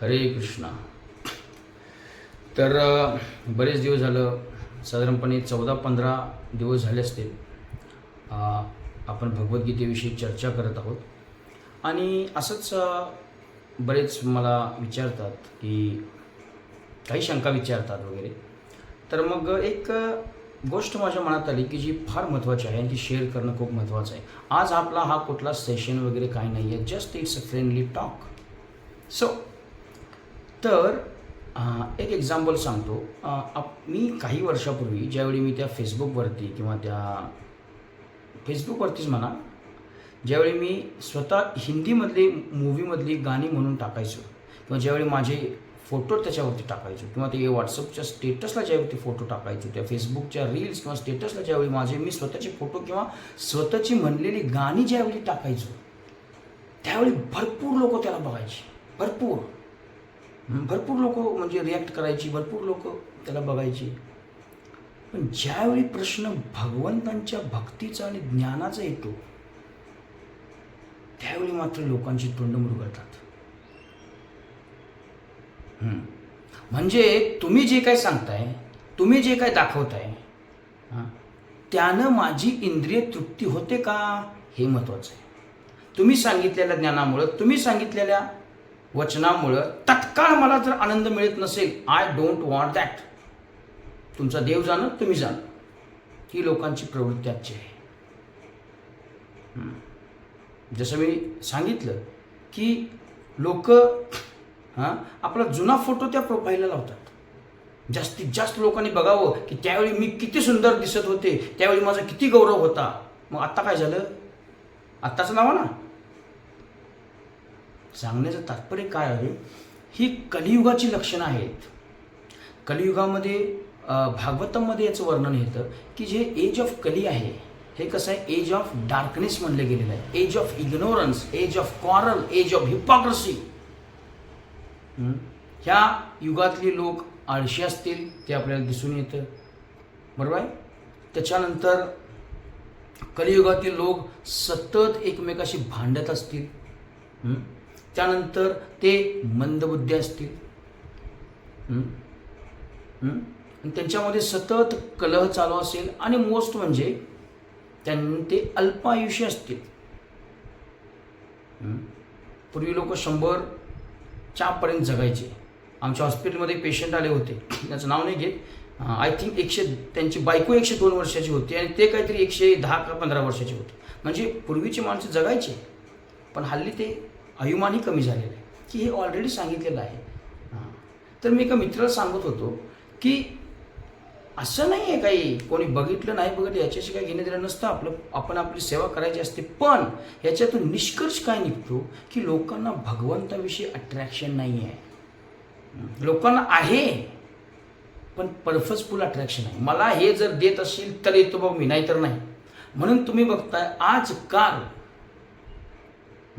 हरे कृष्णा. तर बरेच दिवस झालं साधारणपणे चौदा पंधरा दिवस झाले असतील आपण भगवद्गीतेविषयी चर्चा करत आहोत. आणि असंच बरेच मला विचारतात की काही शंका विचारतात वगैरे. तर मग एक गोष्ट माझ्या मनात आली की जी फार महत्त्वाची आहे आणि ती शेअर करणं खूप महत्त्वाचं आहे. आज आपला हा कुठला सेशन वगैरे काही नाही आहे just it's a friendly talk so तर एक एक्झाम्पल सांगतो. आप मी काही वर्षापूर्वी ज्यावेळी मी त्या फेसबुकवरती किंवा त्या फेसबुकवरतीच म्हणा ज्यावेळी मी स्वतः हिंदीमधली मूवीमधली गाणी म्हणून टाकायचो किंवा ज्यावेळी माझे फोटो त्याच्यावरती टाकायचो किंवा ते व्हॉट्सअपच्या स्टेटसला ज्यावेळी फोटो टाकायचो त्या फेसबुकच्या रील्स किंवा स्टेटसला ज्यावेळी माझे मी स्वतःचे फोटो किंवा स्वतःची म्हणलेली गाणी ज्यावेळी टाकायचो त्यावेळी भरपूर लोक त्याला बघायचे. भरपूर. भरपूर लोक म्हणजे रिॲक्ट करायची भरपूर लोक त्याला बघायची. पण ज्यावेळी प्रश्न भगवंतांच्या भक्तीचा आणि ज्ञानाचा येतो त्यावेळी मात्र लोकांची तोंड मुरगळतात. म्हणजे तुम्ही जे काय सांगताय तुम्ही जे काय दाखवताय त्यानं माझी इंद्रिय तृप्ती होते का? हे महत्त्वाचं आहे. तुम्ही सांगितलेल्या ज्ञानामुळं तुम्ही सांगितलेल्या वचनामुळं तत्काळ मला जर आनंद मिळत नसेल आय डोंट वॉन्ट दॅट तुमचा देव जाणं तुम्ही जाणं. ही लोकांची प्रवृत्ती आजची आहे. जसं मी सांगितलं की लोक हां आपला जुना फोटो त्या प्रोफाईलला लावतात जास्तीत जास्त लोकांनी बघावं की त्यावेळी मी किती सुंदर दिसत होते त्यावेळी माझा किती गौरव होता. मग आत्ता काय झालं? आत्ताचं नावा ना? सांगण्याचं तात्पर्य काय आहे? ही कलियुगाची लक्षणं आहेत. कलियुगामध्ये भागवतममध्ये याचं वर्णन येतं की जे एज ऑफ कली आहे हे कसं आहे? एज ऑफ डार्कनेस म्हणलं गेलेलं आहे. Age of ignorance age of quarrel age of hypocrisy ह्या युगातली लोक आळशी असतील ते आपल्याला दिसून येतं. बरोबर आहे? त्याच्यानंतर कलियुगातील लोक सतत एकमेकाशी भांडत असतील. त्यानंतर ते मंदबुद्धी असतील. त्यांच्यामध्ये सतत कलह चालू असेल आणि मोस्ट म्हणजे त्यां ते अल्पायुष्य असतील. पूर्वी लोक शंभरच्यापर्यंत जगायचे. आमच्या हॉस्पिटलमध्ये पेशंट आले होते. त्याचं नाव नाही घेत. आय थिंक एकशे त्यांची बायको एकशे दोन वर्षाची होती आणि ते काहीतरी एकशे दहा का पंधरा वर्षाचे होते. म्हणजे पूर्वीची माणसं जगायचे पण हल्ली ते आयुमानही कमी झालेलं आहे की हे ऑलरेडी सांगितलेलं आहे. हां. तर मी एका मित्राला सांगत होतो की असं नाही आहे काही. कोणी बघितलं नाही बघितलं याच्याशी काही घेणं देणं नसतं. आपलं आपण आपली सेवा करायची असते. पण याच्यातून निष्कर्ष काय निघतो? की लोकांना भगवंताविषयी अट्रॅक्शन नाही आहे लोकांना आहे पण पर्पजफुल अट्रॅक्शन आहे मला हे जर देत असेल तर येतो बाबा मी. नाही तर नाही. म्हणून तुम्ही बघताय आजकाल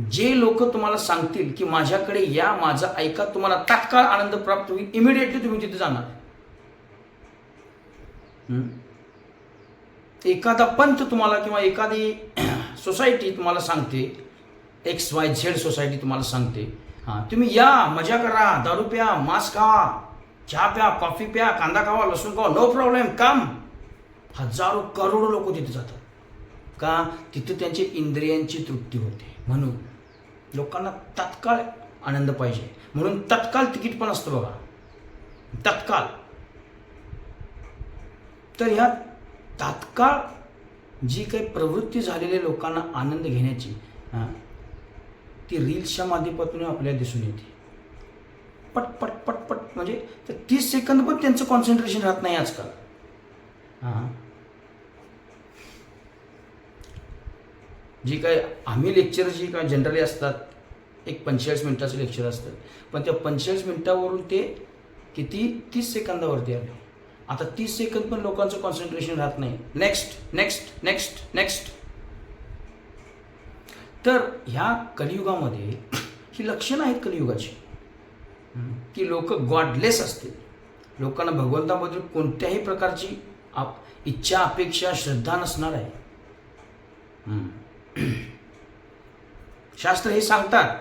जे लोक तुम्हाला सांगतील की माझ्याकडे या माझा ऐका तुम्हाला तात्काळ आनंद प्राप्त होईल इमिडिएटली तुम्ही तिथे जाणार. एखादा पंथ तुम्हाला किंवा एखादी सोसायटी तुम्हाला सांगते एक्स वाय झेड सोसायटी तुम्हाला सांगते हां तुम्ही या मजा करा दारू प्या मांस खावा चहा प्या कॉफी प्या कांदा खावा लसूण खावा नो प्रॉब्लेम काम हजारो करोडो लोक तिथे जातात. का? तिथं त्यांची इंद्रियांची तृप्ती होते. म्हणून लोकांना तत्काळ आनंद पाहिजे. म्हणून तत्काळ तिकीट पण असतं बघा. तत्काळ. तर ह्या तात्काळ जी काही प्रवृत्ती झालेल्या लोकांना आनंद घेण्याची हां, ती रील्सच्या माध्यमातून आपल्याला दिसून येते. पट पट पट पट म्हणजे तर तीस सेकंद पण त्यांचं कॉन्सन्ट्रेशन राहत नाही आजकाल. हां. जी काय आम्ही लेक्चर जी काय जनरली असतात एक पंचेचाळीस मिनटाचं लेक्चर असतं. पण त्या पंचेचाळीस मिनटावरून ते किती? तीस सेकंदावरती आले. आता तीस सेकंद पण लोकांचं कॉन्सन्ट्रेशन राहत नाही. नेक्स्ट नेक्स्ट नेक्स्ट नेक्स्ट तर ह्या कलियुगामध्ये ही लक्षणं आहेत कलियुगाची. की लोक गॉडलेस असतील. लोकांना भगवंताबद्दल कोणत्याही प्रकारची आप इच्छा अपेक्षा श्रद्धा नसणार आहे. शास्त्र हे सांगतात.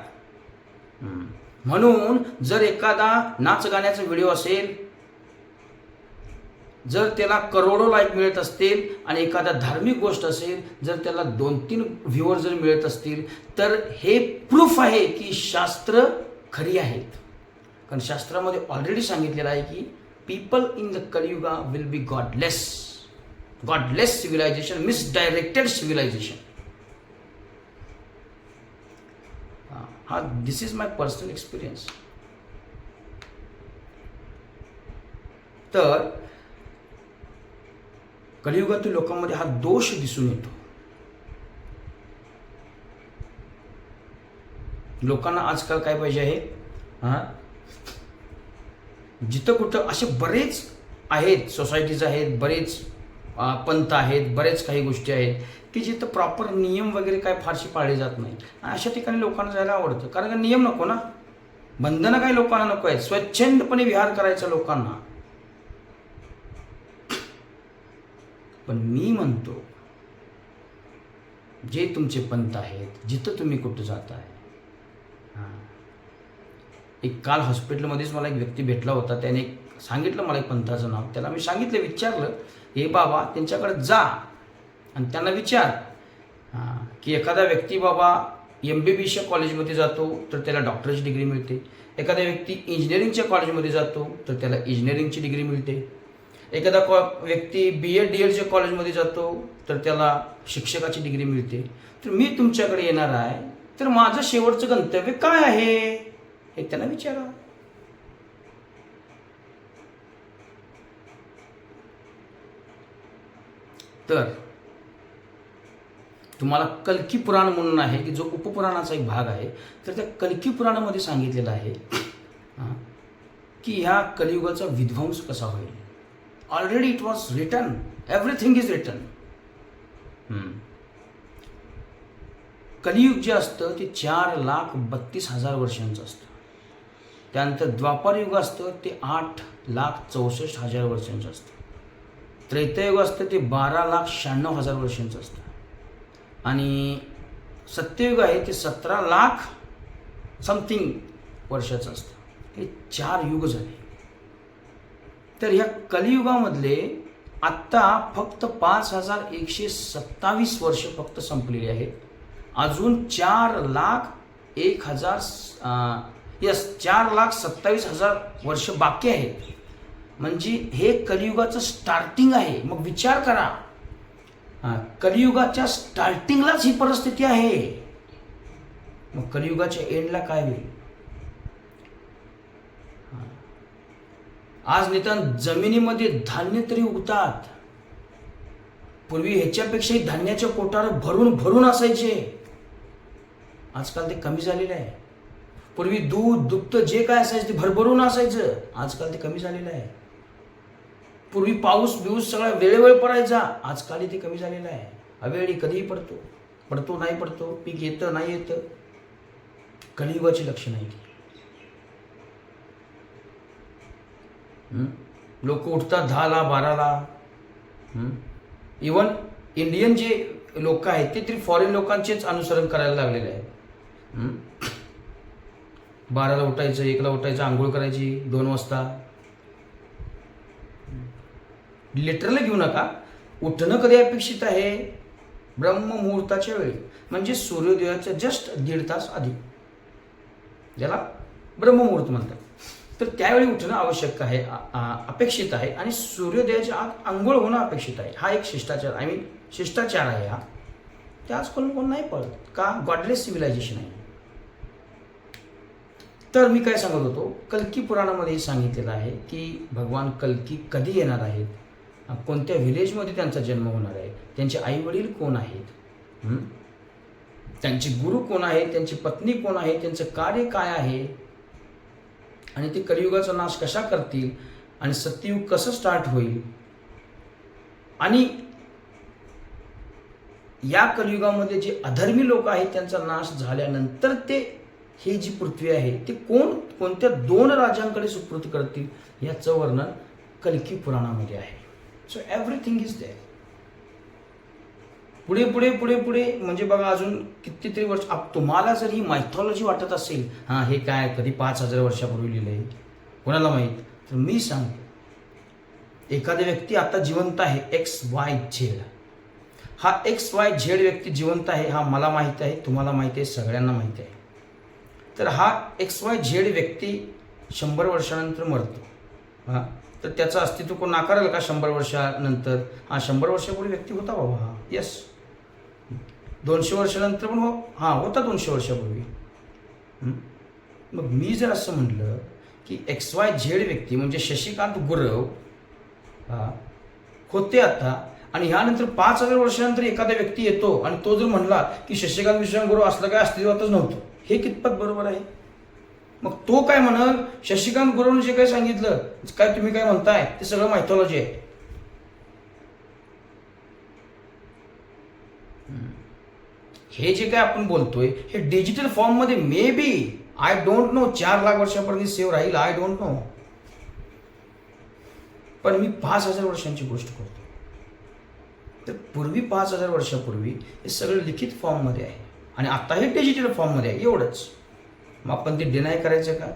म्हणून जर एखादा नाच गाण्याचा व्हिडिओ असेल जर त्याला करोडो लाईक मिळत असतील आणि एखादा धार्मिक गोष्ट असेल जर त्याला दोन तीन व्ह्युअर जर मिळत असतील तर हे प्रूफ आहे की शास्त्र खरी आहेत. कारण शास्त्रामध्ये ऑलरेडी सांगितलेलं आहे की people in the Kaliyuga will be godless godless civilisation misdirected civilisation हा this is my personal experience तर कलियुगातील लोकांमध्ये हा दोष दिसून येतो. लोकांना आजकाल काय पाहिजे आहे? हा? जिथं कुठं असे बरेच आहेत सोसायटीज आहेत बरेच पंत पंथ आहेत बरेच काही गोष्टी आहेत की जिथं प्रॉपर नियम वगैरे काय फारशी पाळले जात नाही अशा ठिकाणी लोकांना जायला आवडतं. कारण का नियम नको ना? बंधनं काही लोकांना नको आहे स्वच्छंदपणे विहार करायचा लोकांना. पण मी म्हणतो जे तुमचे पंथ आहेत जिथं तुम्ही कुठं जाताय हां. एक काल हॉस्पिटलमध्येच मला एक व्यक्ती भेटला होता. त्याने एक सांगितलं मला एक पंथाचं नाव. त्याला मी सांगितलं विचारलं हे बाबा त्यांच्याकडे जा. आणि त्यांना विचार हां की एखादा व्यक्ती बाबा एम बी बी एसच्या कॉलेजमध्ये जातो तर त्याला डॉक्टरची डिग्री मिळते. एखादा व्यक्ती इंजिनिअरिंगच्या कॉलेजमध्ये जातो तर त्याला इंजिनिअरिंगची डिग्री मिळते. एखादा कॉ व्यक्ती बी एड डी एडच्या कॉलेजमध्ये जातो तर त्याला शिक्षकाची डिग्री मिळते. तर मी तुमच्याकडे येणार आहे तर माझं शेवटचं गंतव्य काय आहे? हे त्यांना विचारा. तर तुम्हाला कल्की पुराण म्हणून आहे की जो उपपुराणाचा एक भाग आहे तर त्या कल्की पुराणामध्ये सांगितलेलं आहे की ह्या कलियुगाचा विध्वंस कसा होईल? Already it was written everything is written Kaliyuga जे असतं ते चार लाख बत्तीस हजार वर्षांचं असतं. त्यानंतर द्वापारयुग असतं ते आठ लाख चौसष्ट हजार वर्षांचं असतं. त्रेतायुग असतं ते बारा लाख शहाण्णव हजार वर्षांचं असतं. आणि सत्ययुग आहे ते सतरा लाख समथिंग वर्षाचं असतं. हे चार युग झाले. तर ह्या कलियुगामधले आत्ता फक्त पाच हजार एकशे सत्तावीस वर्ष फक्त संपलेली आहेत. अजून चार लाख एक हजार यस चार लाख सत्तावीस हजार वर्ष बाकी आहेत. म्हणजे हे कलियुगाचं स्टार्टिंग आहे. मग विचार करा. कलियुगाच्या स्टार्टिंगलाच ही परिस्थिती आहे. मग कलियुगाच्या एंडला काय होईल? आज निदान जमिनीमध्ये धान्य तरी उगतात. पूर्वी ह्याच्यापेक्षाही धान्याच्या पोटावर भरून भरून असायचे. आजकाल ते कमी झालेलं आहे. पूर्वी दूध दुग्ध जे काय असायचं ते भरभरून असायचं. आजकाल ते कमी झालेलं आहे. पूर्वी पाऊस बिऊस सगळा वेळेवेळ पडायचा. आजकाल ते कमी झालेलं आहे. अवेळी कधीही पडतो. पडतो नाही पडतो. पीक येतं नाही येतं. कलियुगाची लक्षणं नाही लोक उठतात दहाला बाराला. इवन इंडियन जे लोक आहेत ते तरी फॉरेन लोकांचेच अनुसरण करायला लागलेले आहे बाराला उठायचं एकला उठायचं आंघोळ करायची दोन वाजता. लिटरला घेऊ नका. उठणं कधी अपेक्षित आहे? ब्रह्ममुहूर्ताच्या वेळी. म्हणजे सूर्योदयाच्या जस्ट दीड तास आधी. ज्याला ब्रह्ममुहूर्त म्हणतात. तर त्यावेळी उठणं आवश्यक आहे अपेक्षित आहे आणि सूर्योदयाच्या आत आंघोळ होणं अपेक्षित आहे. हा एक शिष्टाचार आय मीन शिष्टाचार आहे हा. ते आजकाल कोण नाही पळत. का? गॉडलेस सिव्हिलायझेशन आहे. तर मी काय सांगत होतो? कल्की पुराणामध्ये सांगितलेलं आहे की भगवान कल्की कधी येणार आहेत? कोणत्या व्हिलेजमध्ये त्यांचा जन्म होणार आहे? त्यांचे आईवडील कोण आहेत? त्यांचे गुरु कोण आहेत? त्यांची पत्नी कोण आहे? त्यांचं कार्य काय आहे? आणि ते कलियुगाचा नाश कशा करतील? आणि सत्ययुग कसं स्टार्ट होईल? आणि या कलियुगामध्ये जे अधर्मी लोक आहेत त्यांचा नाश झाल्यानंतर ते ही जी पृथ्वी आहे ते कोण कोणत्या दोन राजांकडे सुपूर्त करतील? याचं वर्णन कलकी पुराणामध्ये आहे. सो एव्हरीथिंग इज देअर पुढे पुढे पुढे पुढे म्हणजे बघा अजून कितीतरी वर्ष तुम्हाला जर ही मायथॉलॉजी वाटत असेल हां हे काय कधी पाच हजार वर्षापूर्वी लिहिलं आहे कोणाला माहीत? तर मी सांगतो. एखादी व्यक्ती आता जिवंत आहे एक्स वाय झेड हा एक्स वाय झेड व्यक्ती जिवंत आहे हा मला माहीत आहे तुम्हाला माहिती आहे सगळ्यांना माहीत आहे. तर हा एक्स वाय झेड व्यक्ती शंभर वर्षानंतर मरतो. हां? तर त्याचं अस्तित्व कोण नाकारेल का शंभर वर्षानंतर? हा शंभर वर्षापूर्वी व्यक्ती होता बाबा हा. येस दोनशे वर्षानंतर पण हो हां होता दोनशे वर्षापूर्वी. मग मी जर असं म्हटलं की एक्स वाय झेड व्यक्ती म्हणजे शशिकांत गुरव हा, होते आता आणि ह्यानंतर पाच हजार वर्षानंतर एखादा व्यक्ती येतो आणि तो जर म्हणला की शशिकांत विश्राम गुरव असलं काय अस्तित्वातच नव्हतं. हे कितपत बरोबर आहे? मग तो काय म्हणल? शशिकांत गुरवने जे काय सांगितलं काय तुम्ही काय म्हणताय ते सगळं मायथॉलॉजी आहे. हे जे काय आपण बोलतोय हे डिजिटल फॉर्ममध्ये maybe I don't know चार लाख वर्षापर्यंत सेव्ह राहील आय डोंट नो पण मी पाच हजार वर्षांची गोष्ट करतो तर पूर्वी पाच हजार वर्षापूर्वी हे सगळं लिखित फॉर्ममध्ये आहे. आणि आता हे डिजिटल फॉर्ममध्ये आहे एवढंच. मग आपण ते डिनाय करायचं का?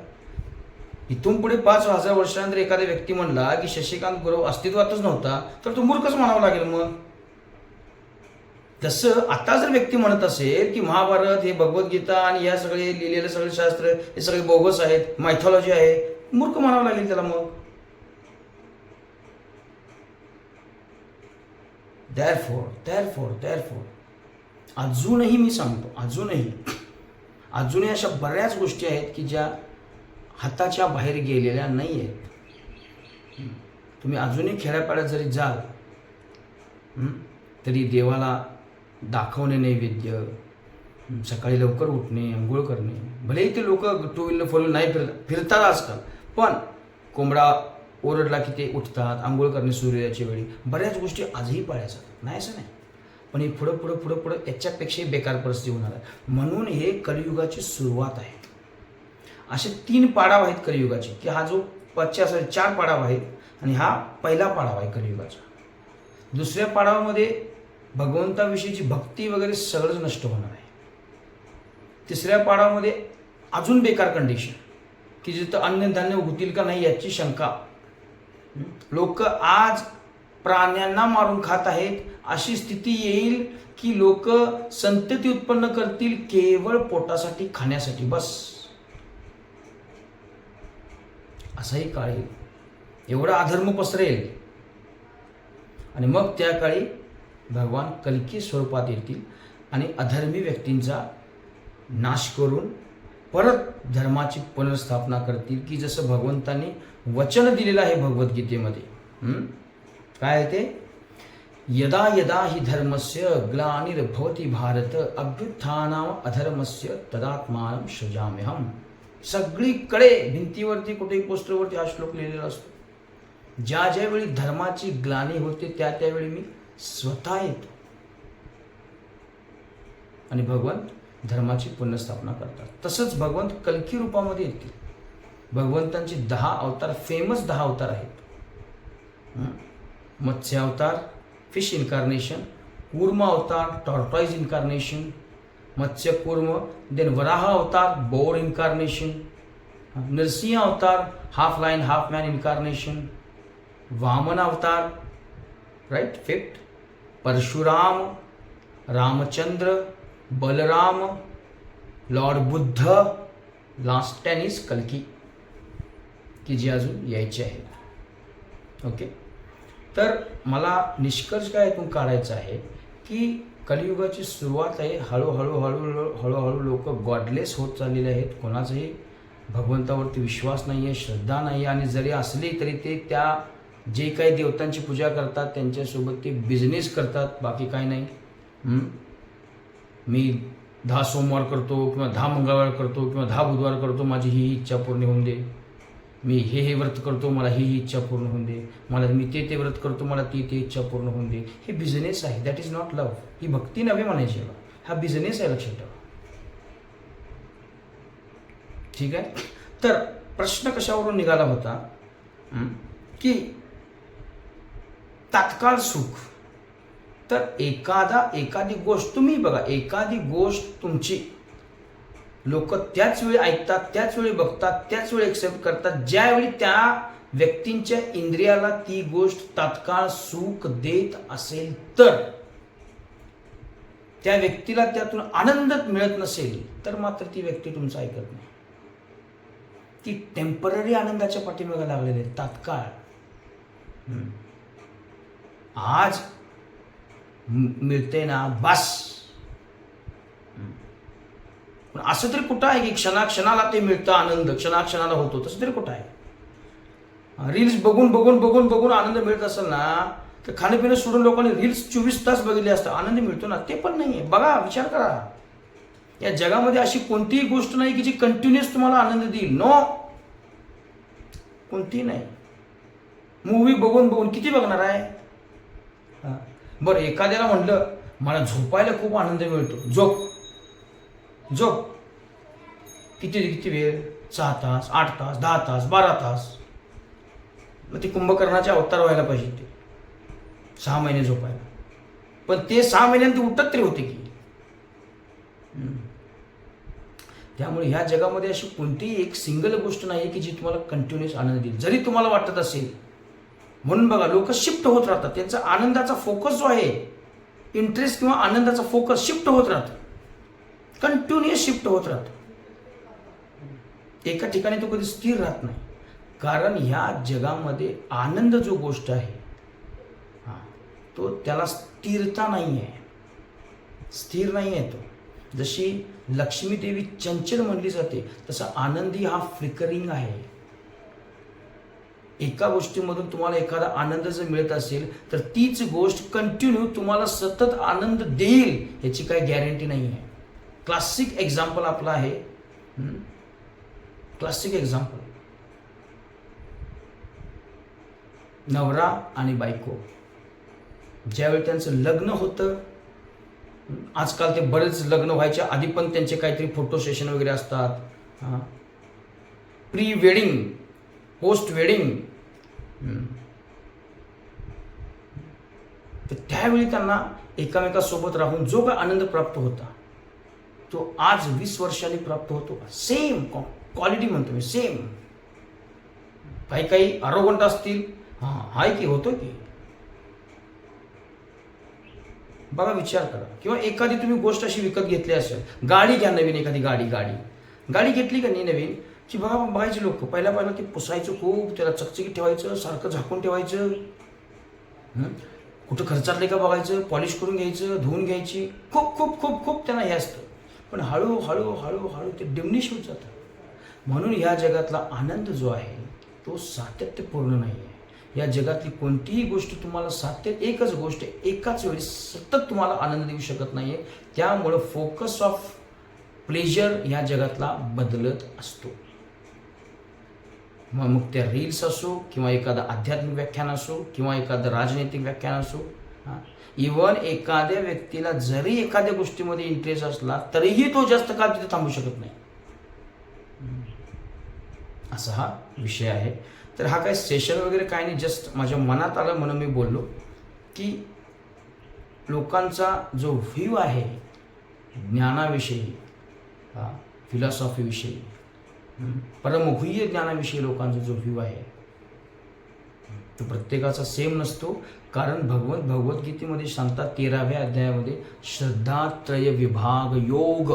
इथून पुढे पाच हजार वर्षानंतर एखादा व्यक्ती म्हणला की शशिकांत गुरव अस्तित्वातच नव्हता तर तो मूर्खच म्हणावा लागेल मग. तसं आता जर व्यक्ती म्हणत असेल की महाभारत हे भगवद्गीता आणि या सगळे लिहिलेलं सगळे शास्त्र हे सगळे बोगस आहेत मायथॉलॉजी आहे मूर्ख म्हणावं लागेल त्याला मग. Therefore therefore therefore अजूनही मी सांगतो अजूनही अजूनही अशा बऱ्याच गोष्टी आहेत की ज्या हाताच्या बाहेर गेलेल्या नाही आहेत तुम्ही अजूनही खेड्यापाड्यात जरी जाल तरी देवाला दाखवणे नैवेद्य सकाळी लवकर उठणे आंघोळ करणे. भलेही ते लोक टू व्हीलर फोर व्हीलर नाही फिर फिरतात आजकाल पण कोंबडा ओरडला की ते उठतात आंघोळ करणे सूर्याच्या वेळी. बऱ्याच गोष्टी आजही पाळल्या जातात. नाही असं नाही. पण हे पुढं पुढं पुढं पुढं याच्यापेक्षाही बेकार परिस्थिती होणार आहे. म्हणून हे कलियुगाची सुरुवात आहे. असे तीन पाडाव आहेत कलियुगाचे की हा जो पच्चास चार पाडाव आहेत आणि हा पहिला पाडाव आहे कलियुगाचा. दुसऱ्या पाडावामध्ये भगवंताविषयीची भक्ती वगैरे सगळंच नष्ट होणार आहे. तिसऱ्या पाडावामध्ये अजून बेकार कंडिशन की जिथं अन्नधान्य होतील का नाही याची शंका. लोक आज प्राण्यांना मारून खात आहेत. अशी स्थिती येईल की लोक संतती उत्पन्न करतील केवळ पोटासाठी खाण्यासाठी. बस. असाही काळ येईल. एवढा अधर्म पसरेल. आणि मग त्या काळी भगवान कलकी स्वरूपात येतील आणि अधर्मी व्यक्तींचा नाश करून परत धर्माची पुनर्स्थापना करतील की जसं भगवंतांनी वचन दिलेलं आहे भगवद्गीतेमध्ये. काय येते ते? यदा यदा हि धर्मस्य ग्लानिर्भवती भारत अभ्युत्थानाम अधर्मस्य तदात्मान सृजाम्यहम। सगळीकडे भिंतीवरती कुठे पोस्टरवरती हा श्लोक लिहिलेला असतो. ज्या ज्यावेळी धर्माची ग्लानी होते त्या त्यावेळी मी स्वतः येतो. आणि भगवंत धर्माची पुनर्स्थापना करतात. तसंच भगवंत कलकी रूपामध्ये येतील. भगवंतांचे दहा अवतार फेमस दहा अवतार आहेत. मत्स्य अवतार फ़िश इनकारनेशन कूर्मा अवतार टॉर्टॉइज इनकारनेशन मत्स्य कूर्म देन वराह अवतार boar incarnation Narasimha avatar half lion half man incarnation Vamana avatar right fifth Parashuram, Ramchandra, Balram, lord Buddha last tenth is कल की जी अजून ये ओके okay? तर मला निष्कर्ष काय यातून काढायचा आहे की कलियुगाची सुरुवात आहे हळूहळू हळूहळू हळूहळू लोक गॉडलेस होत चाललेले आहेत. कोणाचाही भगवंतावरती विश्वास नाही आहे श्रद्धा नाही आहे आणि जरी असली तरी ते त्या जे काही देवतांची पूजा करतात त्यांच्यासोबत ते बिझनेस करतात. बाकी काही नाही. मी दहा सोमवार करतो किंवा दहा मंगळवार करतो किंवा दहा बुधवार करतो. माझी ही इच्छा पूर्ण होऊन दे. मी हे हे व्रत करतो मला ही ही इच्छा पूर्ण होऊन दे. मला मी ते ते व्रत करतो मला ती ती इच्छा पूर्ण होऊन दे. हे बिझनेस आहे. दॅट इज नॉट लव्ह ही भक्ती नव्हे म्हणायची हा बिझनेस आहे लक्षात ठेवा. ठीक आहे? तर प्रश्न कशावरून निघाला होता? की तात्काळ सुख. तर एखादा एखादी गोष्ट तुम्ही बघा एखादी गोष्ट तुमची लोक त्याच वेळी ऐकतात त्याच वेळी बघतात त्याच वेळी एक्सेप्ट करतात ज्यावेळी त्या व्यक्तींच्या इंद्रियाला ती गोष्ट तात्काळ सुख देत असेल तर त्या व्यक्तीला त्यातून आनंद मिळत नसेल तर मात्र ती व्यक्ती तुमचं ऐकत नाही ती टेंपररी आनंदाच्या पाठीमागे लागलेली आहे तात्काळ. आज मिळते ना बस. पण असं तरी कुठं आहे की क्षणाक्षणाला ते मिळतं आनंद क्षणाक्षणाला होतो तसं तरी कुठं आहे? रील्स बघून बघून बघून बघून आनंद मिळत असेल ना तर खाणंपिणं सोडून लोकांनी रील्स चोवीस तास बघितले असतात आनंद मिळतो ना ते पण नाही आहे बघा विचार करा. या जगामध्ये अशी कोणतीही गोष्ट नाही की जी कंटिन्युअस तुम्हाला आनंद देईल. नो कोणतीही नाही. मूवी बघून बघून किती बघणार आहे? बरं एखाद्याला म्हटलं मला झोपायला खूप आनंद मिळतो. झोप. झोप किती किती वेळ? सहा तास आठ तास दहा तास बारा तास. मग ते कुंभकर्णाचे अवतार व्हायला पाहिजे ते सहा महिने झोपायला. पण ते सहा महिन्यांत उठत तरी होते की. त्यामुळे ह्या जगामध्ये अशी कोणतीही एक सिंगल गोष्ट नाही की जी तुम्हाला कंटिन्युअस आनंद देईल. जरी तुम्हाला वाटत असेल. म्हणून बघा लोक शिफ्ट होत राहतात. त्यांचा आनंदाचा फोकस जो आहे इंटरेस्ट किंवा आनंदाचा फोकस शिफ्ट होत राहतो. कंटिन्युअस शिफ्ट होत राहतो. एका ठिकाणी तो कधी स्थिर राहत नाही. कारण ह्या जगामध्ये आनंद जो गोष्ट आहे तो त्याला स्थिरता नाही आहे स्थिर नाही आहे तो. जशी लक्ष्मी देवी चंचल म्हणली जाते तसा आनंदी हा फ्लिकरिंग आहे. एका गोष्टीमधून तुम्हाला एखादा आनंद जर मिळत असेल तर तीच गोष्ट कंटिन्यू तुम्हाला सतत आनंद देईल याची काही गॅरंटी नाही आहे क्लासिक एक्झाम्पल आपलं आहे. क्लासिक एक्झाम्पल नवरा आणि बायको. ज्यावेळी त्यांचं लग्न होतं आजकाल ते बरेच लग्न व्हायच्या आधी पण त्यांचे काहीतरी फोटो सेशन वगैरे असतात. प्री वेडिंग पोस्ट वेडिंग तर त्यावेळी त्यांना एकामेकासोबत राहून जो काय आनंद प्राप्त होता तो आज वीस वर्षांनी प्राप्त होतो. सेम क्वालिटी म्हणतो मी सेम काही काही आरोगंट असतील. हां हाय की होतो की? बघा विचार करा. किंवा एखादी तुम्ही गोष्ट अशी विकत घेतली असेल गाडी घ्या नवीन एखादी गाडी गाडी. गाडी घेतली का नाही नवीन? की बघा बघायचे लोक पहिल्या पहिला ते पुसायचं खूप त्याला चकचकीत ठेवायचं सारखं झाकून ठेवायचं. कुठं खर्चातले का बघायचं? पॉलिश करून घ्यायचं धुवून घ्यायची. खूप खूप खूप खूप त्यांना हे असतं. पण हळूहळू हळूहळू ते डिमनिश होत जातं. म्हणून या जगातला आनंद जो आहे तो सातत्यपूर्ण नाही आहे. या जगातली कोणतीही गोष्ट तुम्हाला सात्य एकच गोष्ट एकाच वेळी सतत तुम्हाला आनंद देऊ शकत नाही आहे त्यामुळं फोकस ऑफ प्लेजर ह्या जगातला बदलत असतो. मग मग त्या रील्स असो किंवा एखादं आध्यात्मिक व्याख्यान असो किंवा एखादं राजनैतिक व्याख्यान असो हां. इवन एखाद्या व्यक्तीला जरी एखाद्या गोष्टीमध्ये इंटरेस्ट असला तरीही तो जास्त काळ तिथे थांबू शकत नाही. असा हा विषय आहे. तर हा काही सेशन वगैरे काय नाही जस्ट माझ्या मनात आलं म्हणून मी बोललो की लोकांचा जो व्ह्यू आहे ज्ञानाविषयी फिलॉसॉफीविषयी हं, परमगुह्य ज्ञानाविषयी लोकांचा जो व्ह्यू आहे तो प्रत्येकाचा सेम नसतो. कारण भगवंत भगवद्गीतेमध्ये सांगतात तेराव्या अध्यायामध्ये श्रद्धात्रय विभाग योग.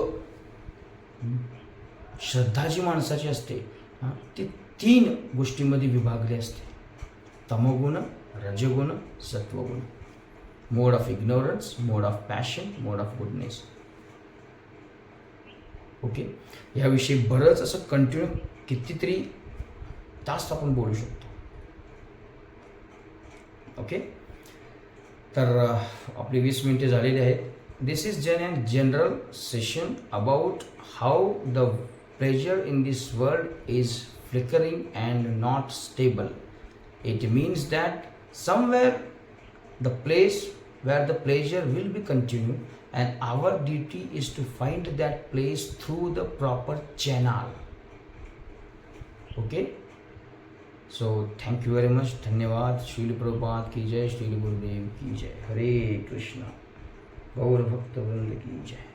श्रद्धा जी माणसाची असते ती तीन गोष्टींमध्ये विभागली असते. तमोगुण रजगुण सत्वगुण. Mode of ignorance mode of passion mode of goodness okay याविषयी बरंच असं कंटिन्यू कितीतरी तास आपण बोलू शकतो. ओके तर अ, आपली वीस मिनिटे झालेली आहेत this is John and general session about how the pleasure in this world is flickering and not stable it means that somewhere the place where the pleasure will be continued and our duty is to find that place through the proper channel okay So thank you very much धन्यवाद. श्रील प्रभात की जय. श्री गुरुदेव की जय. हरे कृष्ण. गौर भक्त वृंद की जय.